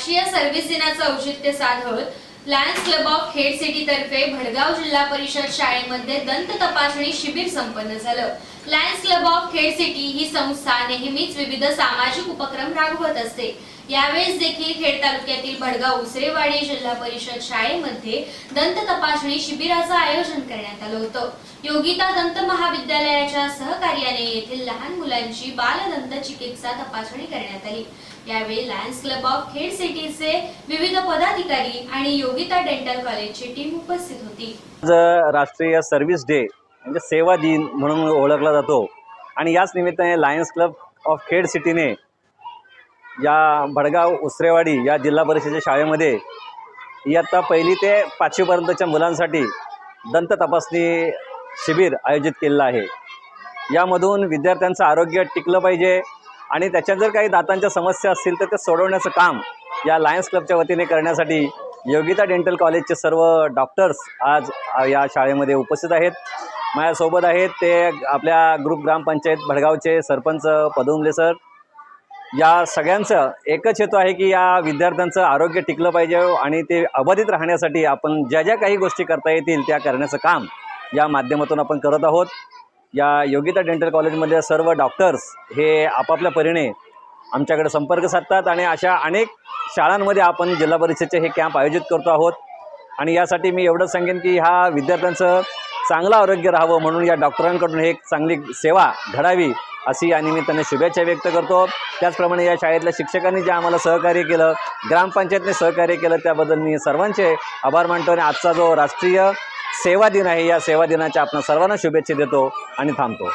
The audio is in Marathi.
राष्ट्रीय सर्व्हिस दिनाचं औचित्य साधत Lions Club of Khed city तर्फे भडगाव जिल्हा परिषद शाळेमध्ये दंत तपासणी शिबिर संपन्न झालं. Lions Club of Khed city ही संस्था नेहमीच विविध सामाजिक उपक्रम राबवत असते. यावेळेस देखील खेड तालुक्यातील भडगाव उसरेवाडी जिल्हा परिषद शाळेमध्ये दंत तपासणी शिबिराचं आयोजन करण्यात आलं होतं. योगिता दंत महाविद्यालयाच्या सहकार्याने येथील लहान मुलांची बालदंत चिकित्सा तपासणी करण्यात आली. यावेळी लायन्स क्लब ऑफ खेड सिटीचे विविध पदाधिकारी आणि योगिता डेंटल कॉलेजची टीम उपस्थित होती. आज राष्ट्रीय सर्व्हिस डे म्हणजे सेवा दिन म्हणून ओळखला जातो. आणि याच निमित्ताने लायन्स क्लब ऑफ खेड सिटीने या भडगाव उसरेवाडी या जिल्हा परिषदेच्या शाळेमध्ये इयत्ता पहिली ते पाचवीपर्यंतच्या मुलांसाठी दंत तपासणी शिबिर आयोजित केलेलं आहे. यामधून विद्यार्थ्यांचं आरोग्य टिकलं पाहिजे आणि त्याच्यात जर काही दातांच्या समस्या असतील तर ते सोडवण्याचं काम या लायन्स क्लबच्या वतीने करण्यासाठी योगिता डेंटल कॉलेजचे सर्व डॉक्टर्स आज या शाळेमध्ये उपस्थित आहेत. माझ्यासोबत आहेत ते आपल्या ग्रुप ग्रामपंचायत भडगावचे सरपंच पदुमले सर या सगळ्यांचं एकच हेतू आहे की या विद्यार्थ्यांचं आरोग्य टिकलं पाहिजे आणि ते अबाधित राहण्यासाठी आपण ज्या ज्या काही गोष्टी करता येतील त्या करण्याचं काम या माध्यमातून आपण करत आहोत. या योगिता डेंटल कॉलेजमधल्या सर्व डॉक्टर्स हे आपापल्या परीने आमच्याकडे संपर्क साधतात आणि अशा अनेक शाळांमध्ये आपण जिल्हा परिषदचे हे कॅम्प आयोजित करतो आहोत. आणि यासाठी मी एवढंच सांगेन की ह्या विद्यार्थ्यांचं चांगलं आरोग्य राहावं म्हणून या डॉक्टरांकडून एक चांगली सेवा घडावी अशी या निमित्ताने शुभेच्छा व्यक्त करतो. त्याचप्रमाणे या शाळेतल्या शिक्षकांनी जे आम्हाला सहकार्य केलं ग्रामपंचायतने सहकार्य केलं त्याबद्दल मी सर्वांचे आभार मानतो आणि आजचा जो राष्ट्रीय सेवा दिन आहे या सेवा दिनाच्या आपण सर्वांना शुभेच्छा देतो आणि थांबतो.